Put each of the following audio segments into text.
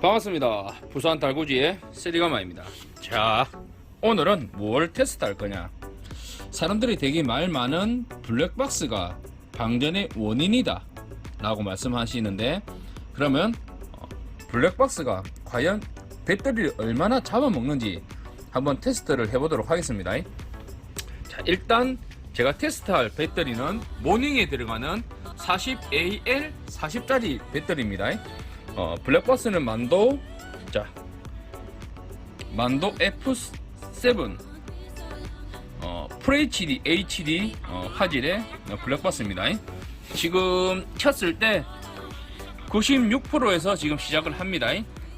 반갑습니다. 부산 달구지의 세리가마입니다. 자, 오늘은 뭘 테스트 할 거냐? 사람들이 되게 말 많은 블랙박스가 방전의 원인이다 라고 말씀하시는데 그러면 어, 블랙박스가 과연 배터리를 얼마나 잡아먹는지 한번 테스트를 해보도록 하겠습니다. 자, 일단 제가 테스트할 배터리는 모닝에 들어가는 40AL 40짜리 배터리입니다. 어, 블랙박스는 만도 자 만도 F7 어, FHD HD 어, 화질의 어, 블랙박스입니다. 지금 켰을 때 96%에서 지금 시작을 합니다.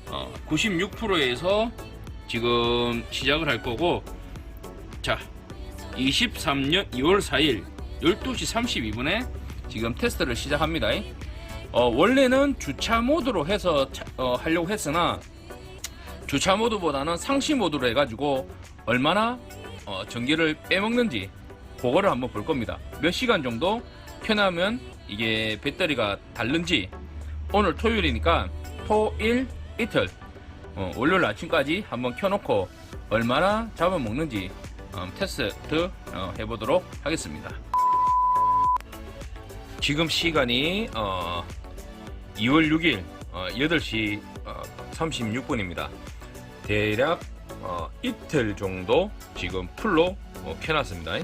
어, 96%에서 지금 시작을 할 거고 자 23년 2월 4일 12시 32분에 지금 테스트를 시작합니다. 어, 원래는 주차 모드로 해서 차- 어, 하려고 했으나 주차 모드보다는 상시 모드로 해가지고 얼마나 어, 전기를 빼먹는지 그거를 한번 볼 겁니다. 몇 시간 정도 켜놓으면 이게 배터리가 닳는지 오늘 토요일이니까 토일 이틀 어, 월요일 아침까지 한번 켜놓고 얼마나 잡아먹는지 어, 테스트 어, 해보도록 하겠습니다. 지금 시간이 어, 2월 6일 어, 8시 어, 36분입니다. 대략 어, 이틀 정도 지금 풀로 어, 켜놨습니다.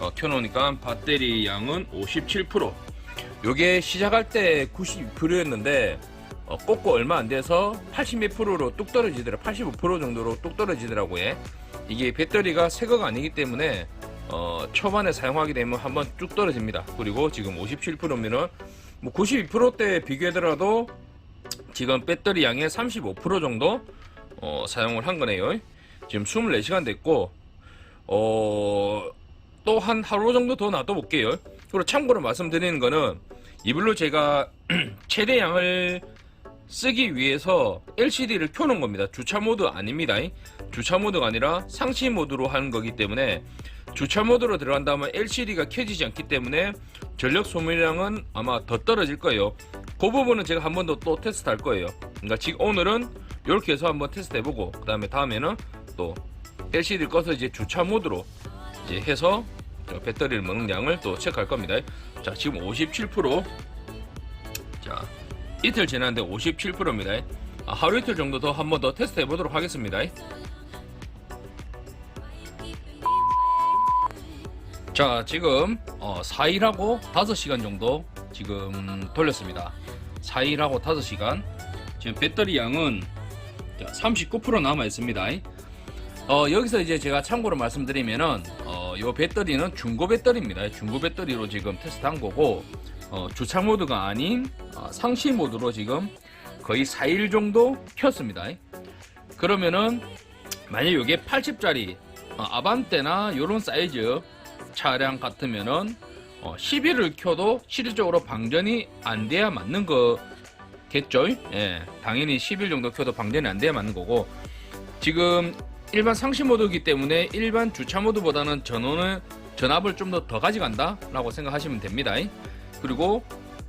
어, 켜놓으니까 배터리 양은 57%. 요게 시작할 때 92%였는데 어, 꽂고 얼마 안 돼서 80몇 프로로 뚝 떨어지더라. 85% 정도로 뚝 떨어지더라고요. 이게 배터리가 새 거가 아니기 때문에 어, 초반에 사용하게 되면 한번 쭉 떨어집니다. 그리고 지금 57%면은 뭐 92%대 비교하더라도 지금 배터리 양의 35% 정도 어, 사용을 한 거네요. 지금 24시간 됐고 어, 또 한 하루 정도 더 놔둬 볼게요. 그리고 참고로 말씀드리는 거는 이불로 제가 최대 양을 쓰기 위해서 LCD를 켜놓은 겁니다. 주차 모드 아닙니다. 주차 모드가 아니라 상시 모드로 하는 거기 때문에 주차 모드로 들어간다면 LCD가 켜지지 않기 때문에 전력 소비량은 아마 더 떨어질 거예요. 그 부분은 제가 한 번 더 또 테스트 할 거예요. 그러니까 지금 오늘은 이렇게 해서 한번 테스트 해보고 그 다음에 다음에는 또 LCD를 꺼서 이제 주차 모드로 이제 해서 저 배터리를 먹는 양을 또 체크할 겁니다. 자 지금 57%. 자 이틀 지났는데 57%입니다. 아, 하루 이틀 정도 더 한 번 더 테스트 해보도록 하겠습니다. 자 지금 어, 4일하고 5시간 정도 지금 돌렸습니다. 4일하고 5시간. 지금 배터리 양은 39% 남아 있습니다. 어, 여기서 이제 제가 참고로 말씀드리면은 어, 요 배터리는 중고 배터리입니다. 중고 배터리로 지금 테스트한 거고 어, 주차 모드가 아닌 어, 상시 모드로 지금 거의 4일 정도 켰습니다. 그러면은 만약 이게 80짜리 어, 아반떼나 요런 사이즈 차량 같으면은 어, 10일을 켜도 실질적으로 방전이 안 돼야 맞는 거겠죠? 예, 당연히 10일 정도 켜도 방전이 안 돼야 맞는 거고 지금 일반 상시 모드이기 때문에 일반 주차 모드보다는 전원을 전압을 좀 더 더 가져간다 라고 생각하시면 됩니다. 그리고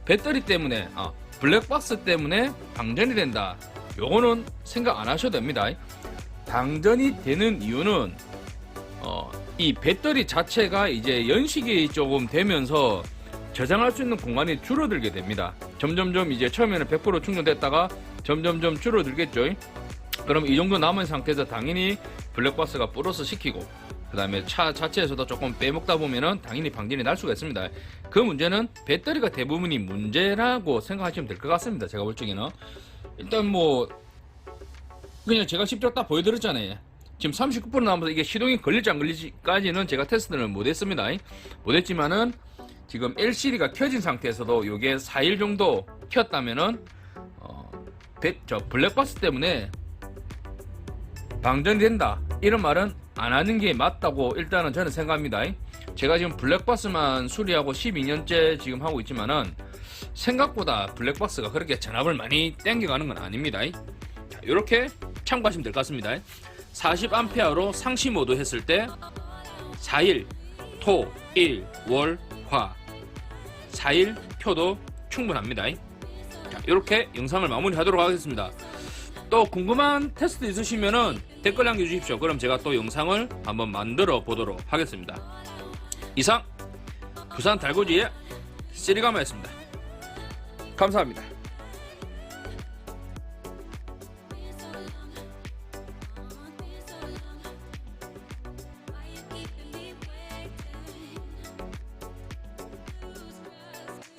배터리 때문에 아, 블랙박스 때문에 방전이 된다. 요거는 생각 안 하셔도 됩니다. 방전이 되는 이유는 어, 이 배터리 자체가 이제 연식이 조금 되면서 저장할 수 있는 공간이 줄어들게 됩니다. 점점점 이제 처음에는 100% 충전됐다가 점점점 줄어들겠죠. 그럼 이 정도 남은 상태에서 당연히 블랙박스가 플러스 시키고 그 다음에 차 자체에서도 조금 빼먹다 보면은 당연히 방전이 날 수가 있습니다. 그 문제는 배터리가 대부분이 문제라고 생각하시면 될 것 같습니다. 제가 볼 적에는 일단 뭐 그냥 제가 직접 딱 보여드렸잖아요. 지금 39% 남아서 이게 시동이 걸릴지 안 걸릴지까지는 제가 테스트를 못했습니다. 못했지만은 지금 LCD가 켜진 상태에서도 이게 4일 정도 켰다면은 어, 배- 저 블랙박스 때문에 방전이 된다 이런 말은 안 하는 게 맞다고 일단은 저는 생각합니다. 제가 지금 블랙박스만 수리하고 12년째 지금 하고 있지만은 생각보다 블랙박스가 그렇게 전압을 많이 땡겨가는 건 아닙니다. 자, 이렇게 참고하시면 될 것 같습니다. 40A로 상시 모드 했을 때 4일, 토, 일, 월, 화 4일 켜도 충분합니다. 자, 이렇게 영상을 마무리하도록 하겠습니다. 또 궁금한 테스트 있으시면은 댓글 남겨주십시오. 그럼 제가 또 영상을 한번 만들어 보도록 하겠습니다. 이상 부산 달고지의 시리가마였습니다. 감사합니다.